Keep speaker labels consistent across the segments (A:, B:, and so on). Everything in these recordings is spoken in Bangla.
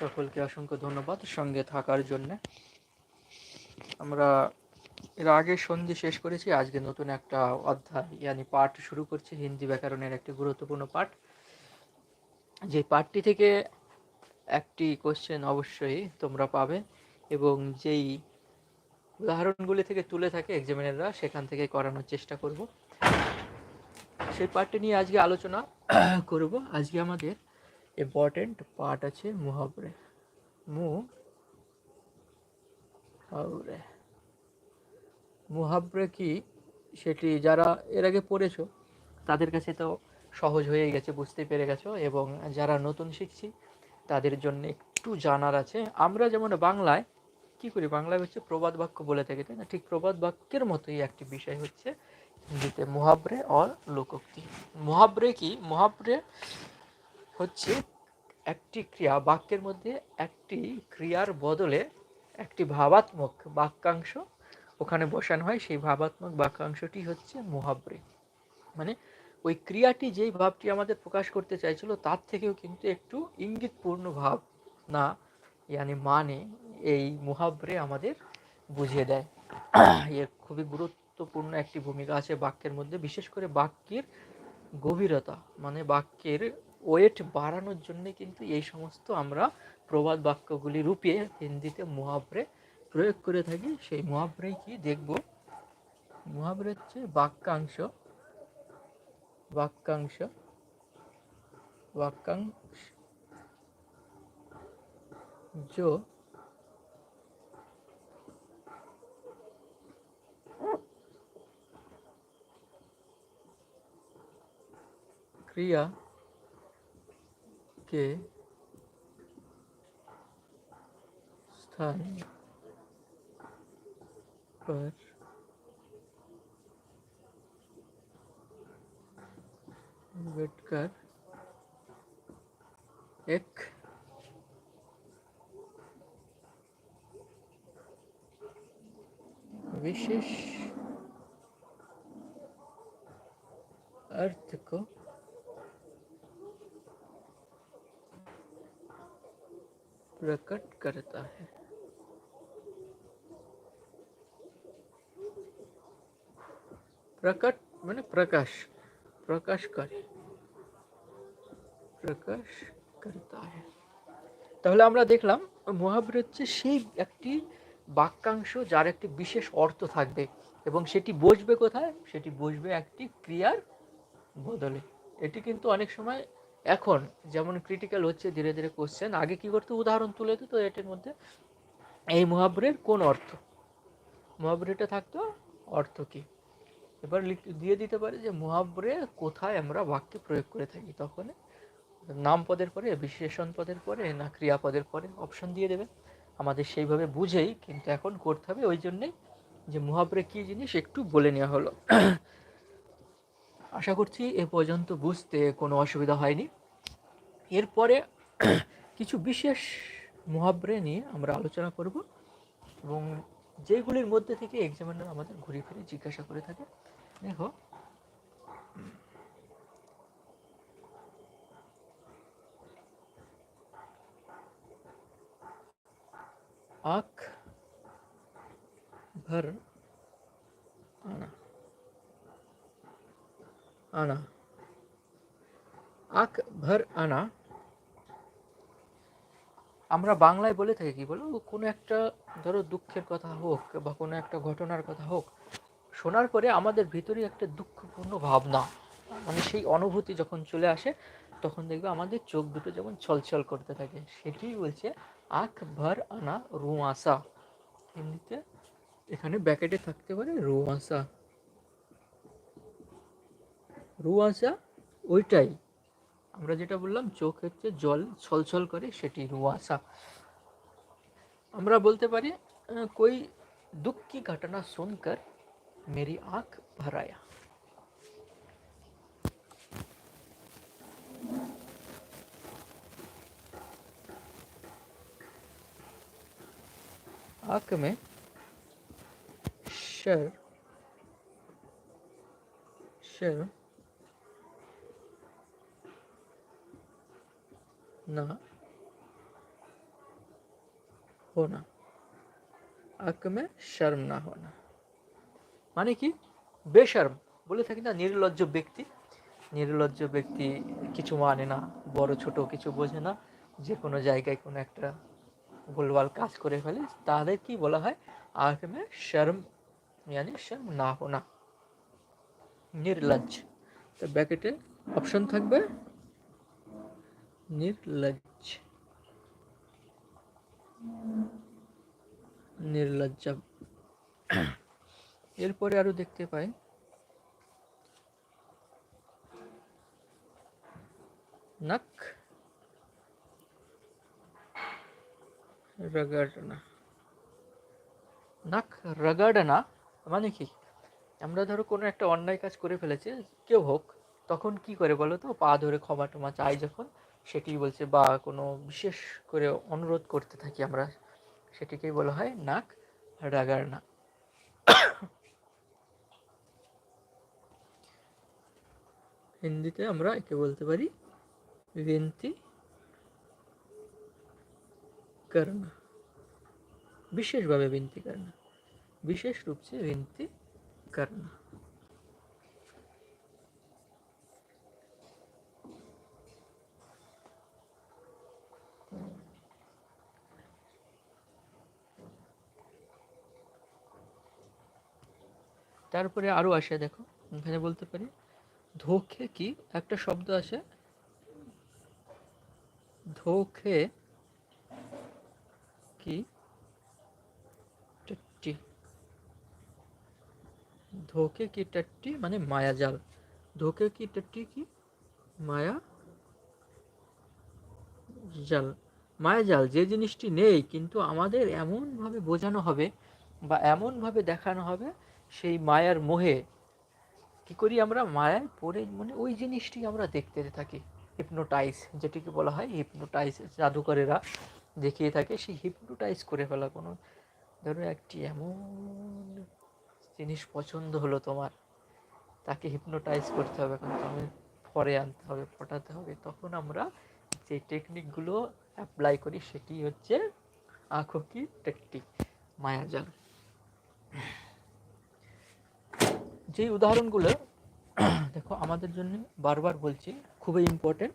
A: সকলকে অসংখ্য ধন্যবাদ সঙ্গে থাকার জন্য। আমরা এর আগে সন্ধি শেষ করেছি, আজকে নতুন একটা অধ্যায়, ইয়ানি পাঠ শুরু করছি, হিন্দি ব্যাকরণের একটি গুরুত্বপূর্ণ পাঠ। যে পাঠটি থেকে একটি কোশ্চেন অবশ্যই তোমরা পাবে এবং যেই উদাহরণগুলি থেকে তুলে থাকে এক্সামিনাররা সেখান থেকে করানোর চেষ্টা করব। সেই পাঠটি নিয়ে আজকে আলোচনা করব। আজকে আমাদের ইম্পর্টেন্ট পার্ট আছে মুহাবরে। মু হাবরে মুহাবরে কি? সেটি যারা এর আগে পড়েছো, তাদের কাছে তো সহজ হয়ে গেছে, বুঝতে পেরে গেছো, এবং যারা নতুন শিখছি, তাদের জন্য একটু জানার আছে। আমরা যেমন বাংলায়, কি করি? বাংলায় হচ্ছে প্রবাদ বাক্য বলে থাকি, তাই না? ঠিক প্রবাদ বাক্যের মতোই একটি বিষয় হচ্ছে হিন্দিতে মুহাবরে অর লোকোক্তি মুহাবরে কি? মুহাবরে হচ্ছে একটি ক্রিয়া, বাক্যের মধ্যে একটি ক্রিয়ার বদলে একটি ভাবাত্মক বাক্যাংশ ওখানে বসানো হয়। সেই ভাবাত্মক বাক্যাংশটি হচ্ছে মুহাবরে মানে ওই ক্রিয়াটি যেই ভাবটি আমাদের প্রকাশ করতে চাইছিল, তার থেকেও কিন্তু একটু ইঙ্গিতপূর্ণ ভাব না, ইয়ানি মানে এই মুহাবরে আমাদের বুঝিয়ে দেয়। এর খুবই গুরুত্বপূর্ণ একটি ভূমিকা আছে বাক্যের মধ্যে, বিশেষ করে বাক্যের গভীরতা। মানে বাক্যের ওয়েট বাড়ানোর জন্য কিন্তু এই সমস্ত আমরা প্রবাদ বাক্যগুলি রূপে হিন্দিতে মুহাবরে প্রয়োগ করে থাকি সেই মুহাবরে কি দেখব মুহাবরে হচ্ছে বাক্যাংশ বাক্যাংশ বাক্যাংশ जो क्रिया के स्थान पर बैठकर एक विशेष अर्थ को प्रकट करता है प्रकट মানে প্রকাশ প্রকাশ করে প্রকাশ করতা है তাহলে আমরা দেখলাম মহাবীর হচ্ছে সেই একটি বাক্যাংশ যার একটি বিশেষ অর্থ থাকবে এবং সেটি বসবে কোথায় সেটি বসবে একটি ক্রিয়ার বদলে এটি কিন্তু অনেক সময় এখন যেমন ক্রিটিক্যাল হচ্ছে ধীরে ধীরে কোশ্চেন আগে কি করতে? উদাহরণ তুলে দিত এটির মধ্যে। এই মহাবরের কোন অর্থ? মহাবরেটা থাকতো অর্থ কি? এবার দিয়ে দিতে পারে যে মহাবরে কোথায় আমরা বাক্যে প্রয়োগ করে থাকি? তখন নাম পদের পরে বিশেষণ পদের পরে, না ক্রিয়াপদের পরে অপশন দিয়ে দেবে। আমাদের সেইভাবে বুঝেই কিন্তু এখন করতে হবে। ওই জন্যেই যে মুহাবরে কী জিনিস একটু বলে নেওয়া হলো। আশা করছি এ পর্যন্ত বুঝতে কোনো অসুবিধা হয়নি। এরপরে কিছু বিশেষ মহাব্রে নিয়ে আমরা আলোচনা করব এবং যেগুলির মধ্যে থেকে এক্সামিনার আমাদের ঘুরে ফিরে জিজ্ঞাসা করে থাকে। দেখো। আখ ভর আনা। আনা। আখ ভর আনা। আমরা বাংলায় বলে থাকি কি বলো? কোনো একটা ধরো দুঃখের কথা হোক বা কোনো একটা ঘটনার কথা হোক, শোনার পরে আমাদের ভিতরে একটা দুঃখপূর্ণ ভাবনা মানে সেই অনুভূতি যখন চলে আসে, তখন দেখবে আমাদের চোখ দুটো যেমন ছলছল করতে থাকে। সেটি বলছে, আখ ভর আনা রুয়াশা হিন্দিতে এখানে ব্যাকেটে থাকতে পারে রুয়াশা রুয়াশা ওইটাই। আমরা যেটা বললাম চোখ হচ্ছে জল ছলছল করে সেটি রুয়াশা আমরা বলতে পারি কই দুঃখ কি ঘটনা শুনকর মেরি আঁখ ভরায়া आंख में शर शर না। হোনা আক মে শর্ম না হোনা মানে কি? বেশর্ম। বলে থাকি না, নির্লজ্জ ব্যক্তি। নির্লজ্জ ব্যক্তি কিছু মানে না, বড় ছোট কিছু বোঝে না। যে কোনো জায়গায় কোনো একটা গোলবাল কাজ করে ফেলে, তাদের কি বলা হয়? আখ মে শর্ম মানে শর্ম না হোনা নির্লজ্জ। তো ব্যাকেটে অপশন থাকবে নির্লজ্জ। নির্লজ্জা। এরপরে আরও দেখতে পাই। নখ রগড়না। নাক রগড়না মানে কি? আমরা ধরো কোনো একটা অন্যায় কাজ করে ফেলেছি, কেউ হোক, তখন কি করে বলো তো? পা ধরে ক্ষমা টমা চাই যখন। সেটি বলছে বা কোনো বিশেষ করে অনুরোধ করতে থাকি আমরা, সেটিকেই বলা হয় নাক রাগার না হিন্দিতে আমরা একে বলতে পারি বিনতি করনা বিশেষভাবে বিনতি করনা বিশেষ রূপছে বিনতি করনা তারপরে আরও আসে, দেখো, এখানে বলতে পারি। ধোকে কি? একটা শব্দ আসে। ধোকে কি? টট্টি ধোকে কি টট্টি মানে মায়াজাল ধোকে কি টট্টি কি? মায়া জাল। মায়াজাল যে জিনিসটি নেই, কিন্তু আমাদের এমনভাবে বোঝানো হবে বা এমনভাবে দেখানো হবে সেই মায়ার মোহে কি করি আমরা? মায়ায় পড়ে মানে ওই জিনিসটি আমরা দেখতে থাকি। হিপনোটাইজ যেটিকে বলা হয় হিপনোটাইজ জাদুকরেরা দেখিয়ে থাকে, সেই হিপনোটাইজ করে ফেলা কোনো, ধরো একটি এমন জিনিস পছন্দ হলো তোমার, তাকে হিপনোটাইজ করতে হবে, এখন তুমি পরে আনতে হবে ফটাতে হবে, তখন আমরা যে টেকনিকগুলো অ্যাপ্লাই করি, সেটি হচ্ছে আঁখো কি টেকটিক মায়াজাল যেই উদাহরণগুলো, দেখো আমাদের জন্য বারবার বলছি, খুবই ইম্পর্টেন্ট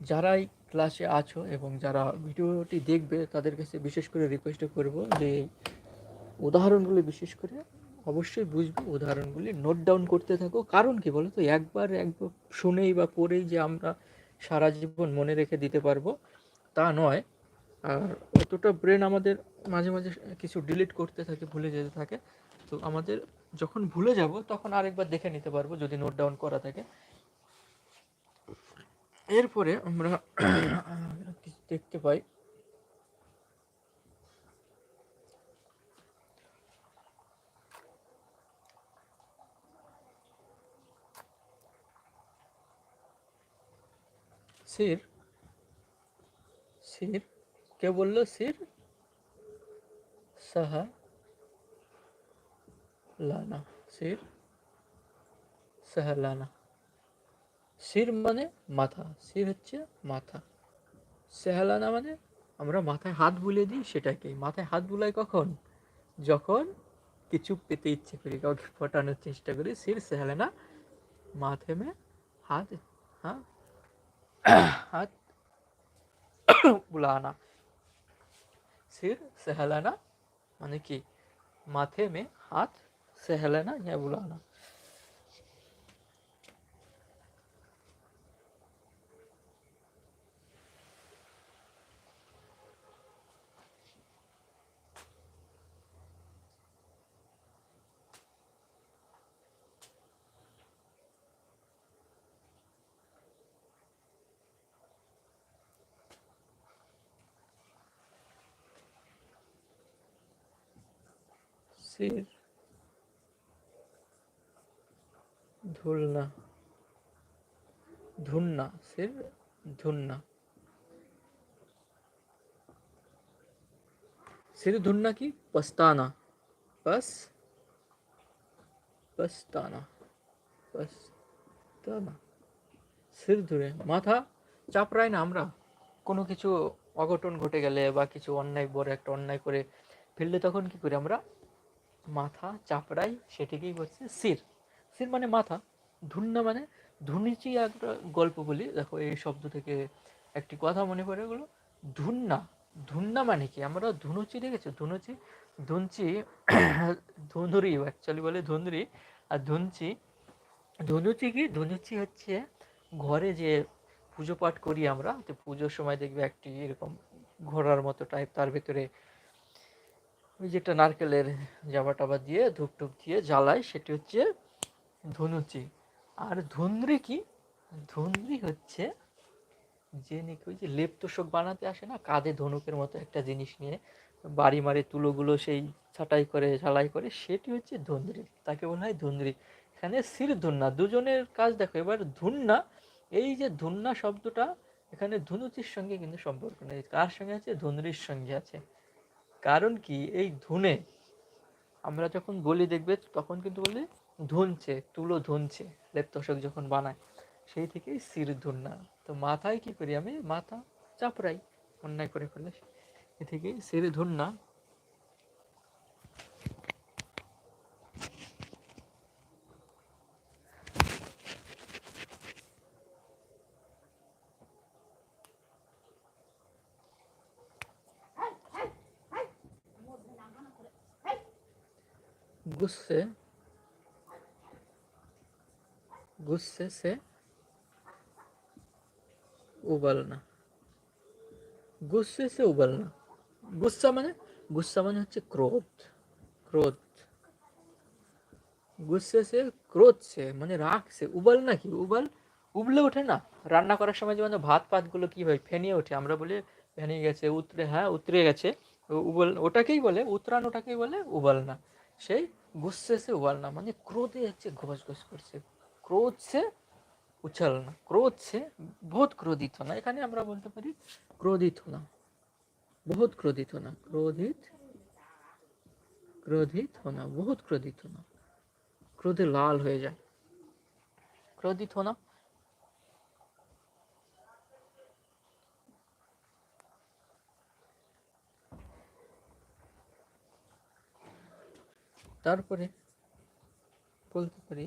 A: যারাই ক্লাসে আছো এবং যারা ভিডিওটি দেখবে, তাদের কাছে বিশেষ করে রিকোয়েস্ট করব যে, উদাহরণগুলি বিশেষ করে অবশ্যই বুঝবে, উদাহরণগুলি নোট ডাউন করতে থাকো। কারণ কি বলো তো একবার একবার শুনেই বা পড়েই যে আমরা সারা জীবন মনে রেখে দিতে পারব, তা নয়। আর অতটা ব্রেন আমাদের মাঝে মাঝে কিছু ডিলিট করতে থাকে, ভুলে যেতে থাকে। তো আমাদের যখন ভুলে যাব, তখন আরেকবার দেখে নিতে পারব যদি নোট ডাউন করা থাকে। এরপরে আমরা দেখতে পাই, সির সির, কে বলল? সির? সাহা। লানা সির সাহালানা সির মানে মাথা সির হচ্ছে মাথা সেহালানা মানে আমরা মাথায় হাত বুলিয়ে দিই সেটাকে মাথায় হাত বুলাই কখন যখন কিছু পেতে ইচ্ছে করি কাউকে ফটানোর চেষ্টা করি সির সেহালানা মাথে মে হাত হ্যাঁ হাত বুলানা सिर सहलाना माने कि माथे में हाथ से है ना? यहाँ बुलाना ser धुलना धुनना सिर धुनना सिर धुनना की पछताना पस पछताना পস্তানা সির ধরে মাথা চাপড়াই না আমরা কোনো কিছু অঘটন ঘটে গেলে বা কিছু অন্যায় বড় একটা অন্যায় করে ফেললে তখন কি করি আমরা মাথা চাপড়াই সেটিকেই বলছে সির সির মানে মাথা ধুন্না মানে ধুনিচি একটা গল্প বলি। দেখো, এই শব্দ থেকে একটি কথা মনে পড়ে গেলো। ধুন্না ধুন্না মানে কি? আমরা ধুনুচি দেখেছি? ধুনুচি, ধুনচি, ধুনুরি অ্যাকচুয়ালি বলে ধুনরি। আর ধুনচি, ধনুচি কি? ধনুচি হচ্ছে ঘরে যে পুজো পাঠ করি আমরা, তো পুজোর সময় দেখবে একটি এরকম ঘোড়ার মতো টাইপ তার ভেতরে ওই যেটা নারকেলের জাবা টাবা দিয়ে ধূপ টুপ দিয়ে জ্বালায়, সেটি হচ্ছে ধনুচি। আর ধুন্দ্রি কি? ধুন্দ্রি হচ্ছে যে নাকি ওই যে লেপ তোষক বানাতে আসে না, কাঁধে ধনুকের মতো একটা জিনিস নিয়ে বাড়ি মারে তুলোগুলো সেই ছাটাই করে, ঝালাই করে, সেটি হচ্ছে ধুন্দ্রি। তাকে বলা হয় ধুন্দ্রি। এখানে সির ধুন্না, দুজনের কাজ দেখো, এবার ধুন্না, এই যে ধুন্না শব্দটা, এখানে ধুনুচির সঙ্গে কিন্তু সম্পর্ক নেই। কার সঙ্গে আছে? ধুন্দ্রির সঙ্গে আছে। কারণ কি? এই ধুনে আমরা যখন বলি দেখবে, তখন কিন্তু বলি ধুনছে, তুলো ধুনছে। লেপ তোষক যখন বানায় সেই থেকেই সির ধুন্না তো মাথায় কি করি আমি মাথা চাপড়াই অন্যায় করে ফেলে এ থেকেই সির ধুন্না गुस्से ঘুরছে সে উবাল না। গুসছে সে উবাল না। গুসা মানে গুসা মানে হচ্ছে ক্রোধ। ক্রোধ। গুসছে সে ক্রোধ সে মানে রাখছে। উবাল না কি? উবাল উবলে ওঠে না। রান্না করার সময় যেমন ভাত পাতগুলো কি হয়, ফেনিয়ে ওঠে। আমরা বলি ফেনিয়ে গেছে, উতরে হ্যাঁ উতরে গেছে। উবল, ওটাকেই বলে উত্তরায়ণ ওটাকেই বলে উবাল না। সেই গুসছে সে উবাল না। মানে ক্রোধে হচ্ছে ঘোষ ঘোষ করছে। ক্রোধ সে উছলনা ক্রোধ সে বহুত ক্রোধিত না, এখানে আমরা বলতে পারি ক্রোধিত না, বহুত ক্রোধিত না, ক্রোধিত ক্রোধিত হোনা বহুত ক্রোধিত না, ক্রোধে লাল হয়ে যায়। ক্রোধিত হোনা তারপরে বলতে পারি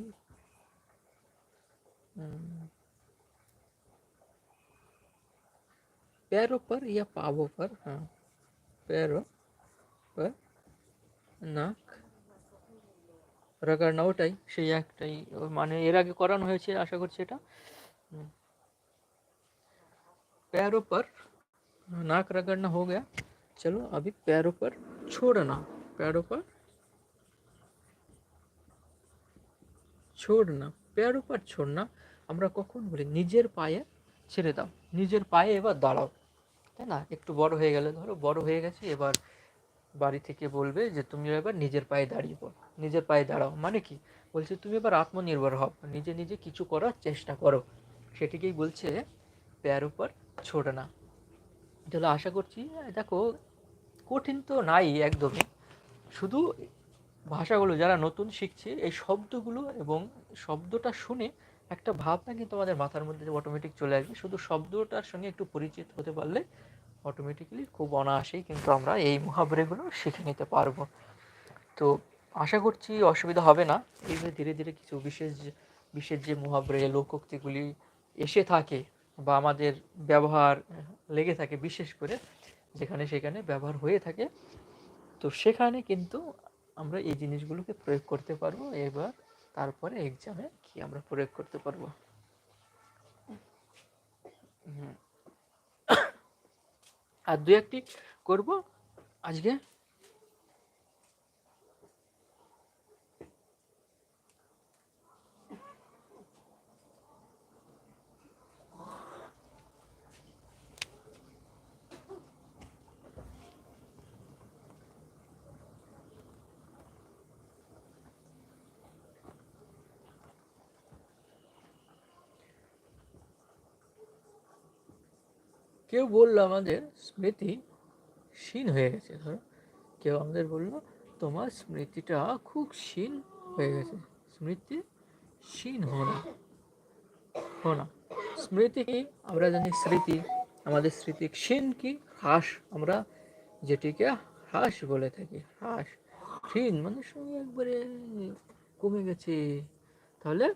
A: पैरों पर या पावों पर हाँ पैरों पर নাক রাগাড়না ওটাই সেই একটাই মানে এর আগে করানো হয়েছে আশা করছি এটা पैरों पर नाक रगड़ना हो गया चलो अभी पैरों पर छोड़ना पैरों पर छोड़ना पैरों पर छोड़ना আমরা কখন বলি, নিজের পায়ে ছেড়ে দাও, নিজের পায়ে এবার দাঁড়াও। তাই না? একটু বড় হয়ে গেলে ধরো, বড় হয়ে গেছে, এবার বাড়ি থেকে বলবে যে তুমি এবার নিজের পায়ে দাঁড়িয়ে পড়ো, নিজের পায়ে দাঁড়াও। মানে কি? বলছে, তুমি এবার আত্মনির্ভর হও, নিজে নিজে কিছু করার চেষ্টা করো। সেটিকেই বলছে, প্যার উপর ছোট না। তাহলে আশা করছি দেখো, কঠিন তো নাই একদমই। শুধু ভাষাগুলো যারা নতুন শিখছে, এই শব্দগুলো এবং শব্দটা শুনে একটা ভাবনা কিন্তু আমাদের মাথার মধ্যে অটোমেটিক চলে আসবে। শুধু শব্দটার সঙ্গে একটু পরিচিত হতে পারলে অটোমেটিক্যালি খুব অনায়াসেই কিন্তু আমরা এই মুহাবরেগুলো শিখে নিতে পারব। তো আশা করছি অসুবিধা হবে না। এইভাবে ধীরে ধীরে কিছু বিশেষ বিশেষ যে মুহাবরে লোকোক্তিগুলি এসে থাকে বা আমাদের ব্যবহার লেগে থাকে বিশেষ করে যেখানে সেখানে ব্যবহার হয়ে থাকে, তো সেখানে কিন্তু আমরা এই জিনিসগুলোকে প্রয়োগ করতে পারব। এবার তারপরে এক্সামে কি আমরা প্রয়োগ করতে পারব? আর দু একটি করব আজকে? কেউ বলল আমাদের স্মৃতি ক্ষীণ হয়ে গেছে। ধরো, কেউ আমাদের বলল, তোমার স্মৃতিটা খুব ক্ষীণ হয়ে গেছে। স্মৃতি ক্ষীণ হো না। হো না। স্মৃতি কি? আমরা জানি স্মৃতি। আমাদের স্মৃতি ক্ষীণ কি? হ্রাস আমরা যেটিকে হ্রাস বলে থাকি। হ্রাস ক্ষীণ। মানে সঙ্গে একবারে কমে গেছে। তাহলে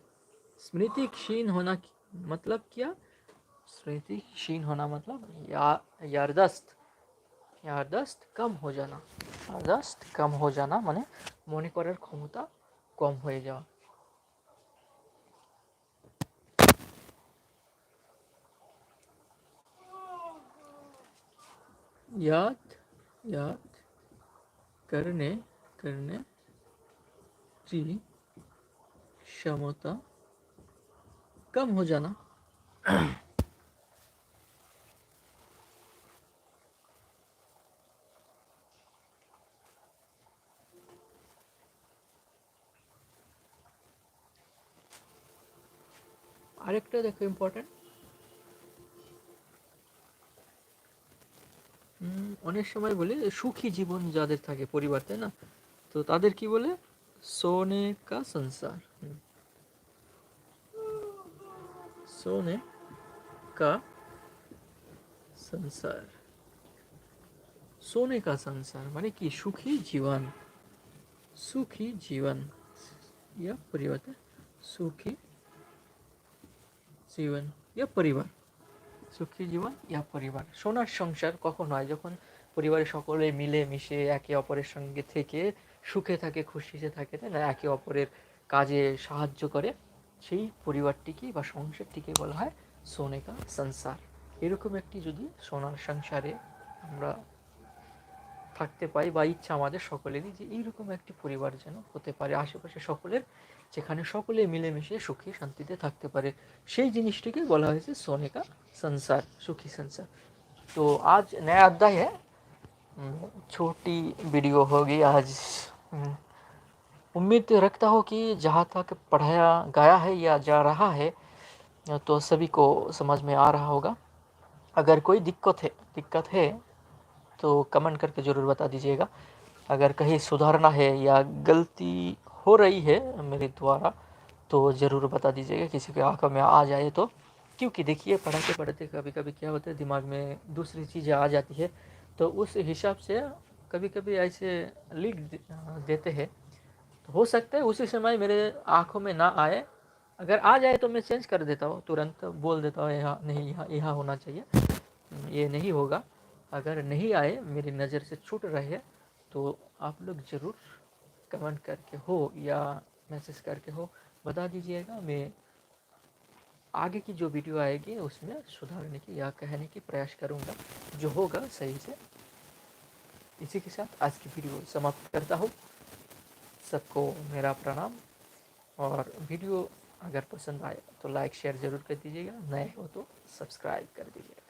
A: স্মৃতি ক্ষীণ হোনা মতলব কিয়া स्मृति क्षीण होना मतलब या यारदस्त यारदस्त कम हो जाना यारदस्त कम हो जाना মানে মনে করার ক্ষমতা কম হয়ে যাওয়া याद याद करने करने की क्षमता कम हो जाना আরেকটা দেখো ইম্পর্টেন্ট অনেক সময় বলে সুখী জীবন যাদের থাকে পরিবার তাই না তো তাদের কি বলে সোনে কা সংসার হুম। सोने का संसार सोने का संसार মানে কি সুখী জীবন সুখী জীবন या পরিবর্তে সুখী জীবন या পরিবার, সুখী জীবন, ইয়া পরিবার। সোনার সংসার কখন হয়? যখন পরিবারের সকলে মিলে মিশে একে অপরের সঙ্গে থেকে সুখে থাকে খুশিতে থাকে, তাই না? একে অপরের কাজে সাহায্য করে। সেই পরিবারটিকে বা সংসারটিকে বলা হয় সোনেকা সংসার। এরকম একটি যদি সোনার সংসারে আমরা থাকতে পাই বা ইচ্ছা আমাদের সকলেরই যে এইরকম একটি পরিবার যেন হতে পারে আশেপাশে সকলের যেখানে সকলে মিলেমিশে সুখী শান্তিতে থাকতে পারে সেই জিনিসটিকে বলা হয়েছে सोने का संसार सुखी संसार तो आज नया अध्याय है हम्म, छोटी वीडियो होगी आज हम्म, उम्मीद रखता हूँ कि जहाँ तक पढ़ाया गया है या जा रहा है तो सभी को समझ में आ रहा होगा अगर कोई दिक्कत है दिक्कत है तो कमेंट करके ज़रूर बता दीजिएगा। अगर कहीं सुधारना है या गलती हो रही है मेरे द्वारा तो ज़रूर बता दीजिएगा। किसी के आँखों में आ जाए तो। क्योंकि देखिए, पढ़ाते पढ़ाते कभी कभी क्या होता है, दिमाग में दूसरी चीज़ें आ जाती है। तो उस हिसाब से कभी कभी ऐसे लिख देते हैं। तो हो सकता है उसी समय मेरे आँखों में ना आए। अगर आ जाए तो मैं चेंज कर देता हूँ, तुरंत बोल देता हूँ, यहाँ नहीं, यहाँ यहाँ होना चाहिए। ये नहीं होगा। अगर नहीं आए, मेरी नज़र से छूट रहे तो आप लोग ज़रूर कमेंट करके हो या मैसेज करके हो। बता दीजिएगा, मैं आगे की जो वीडियो आएगी, उसमें सुधारने की या कहने की प्रयास करूँगा। जो होगा, सही से इसी के साथ आज की वीडियो समाप्त करता हूँ। सबको मेरा प्रणाम। और वीडियो अगर पसंद आए तो लाइक, शेयर ज़रूर कर दीजिएगा। नए हो तो सब्सक्राइब कर दीजिएगा।